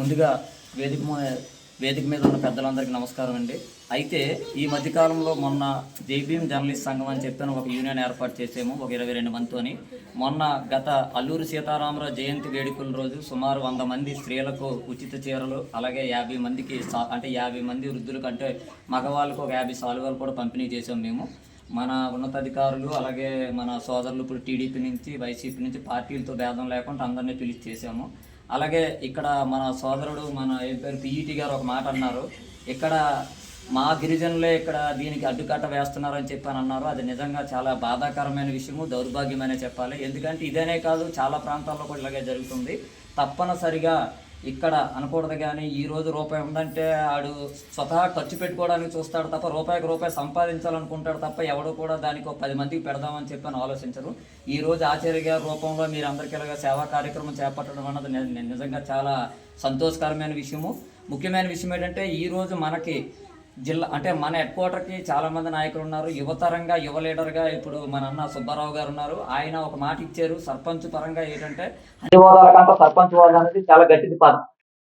ముందుగా వేదిక వేదిక మీద ఉన్న పెద్దలందరికీ నమస్కారం అండి. అయితే ఈ మధ్యకాలంలో మొన్న జేబీఎం జర్నలిస్ట్ సంఘం అని చెప్పాను ఒక యూనియన్ ఏర్పాటు చేసాము ఒక ఇరవై రెండు మందితోని మొన్న గత అల్లూరి సీతారామరావు జయంతి వేడుకల రోజు సుమారు వంద మంది స్త్రీలకు ఉచిత చీరలు అలాగే యాభై మందికి అంటే యాభై మంది వృద్ధులకు అంటే మగవాళ్ళకు ఒక యాభై సాలువాలు కూడా పంపిణీ చేసాం మేము. మన ఉన్నతాధికారులు అలాగే మన సోదరులు ఇప్పుడు టీడీపీ నుంచి వైసీపీ నుంచి పార్టీలతో భేదం లేకుండా అందరినీ పిలిచి చేసాము. అలాగే ఇక్కడ మన సోదరుడు మన ఏం పేరు పిఈటి గారు ఒక మాట అన్నారు. ఇక్కడ మా గిరిజనులే ఇక్కడ దీనికి అడ్డుకట్ట వేస్తున్నారు అని చెప్పి అని అన్నారు. అది నిజంగా చాలా బాధాకరమైన విషయము దౌర్భాగ్యమనే చెప్పాలి. ఎందుకంటే ఇదేనే కాదు చాలా ప్రాంతాల్లో కూడా ఇలాగే జరుగుతుంది. తప్పనిసరిగా ఇక్కడ అనకూడదు కానీ ఈ రోజు రూపాయి ఉందంటే ఆడు స్వతహా ఖర్చు పెట్టుకోవడానికి చూస్తాడు తప్ప రూపాయికి రూపాయి సంపాదించాలనుకుంటాడు తప్ప ఎవడు కూడా దానికి ఒక పది మందికి పెడదామని చెప్పి అని ఆలోచించరు. ఈ రోజు ఆచార్య గారి రూపంలో మీరు అందరికీ ఇలాగా సేవా కార్యక్రమం చేపట్టడం అన్నది నిజంగా చాలా సంతోషకరమైన విషయము. ముఖ్యమైన విషయం ఏంటంటే ఈరోజు మనకి జిల్లా అంటే మన హెడ్ క్వార్టర్కి చాలా మంది నాయకులు ఉన్నారు. యువతరంగా యువ లీడర్గా ఇప్పుడు మన అన్న సుబ్బారావు గారు ఉన్నారు. ఆయన ఒక మాట ఇచ్చారు. సర్పంచ్ పరంగా ఏంటంటే అన్ని హోదాల కంటే సర్పంచ్ హోదా అనేది చాలా గట్టిది పదం.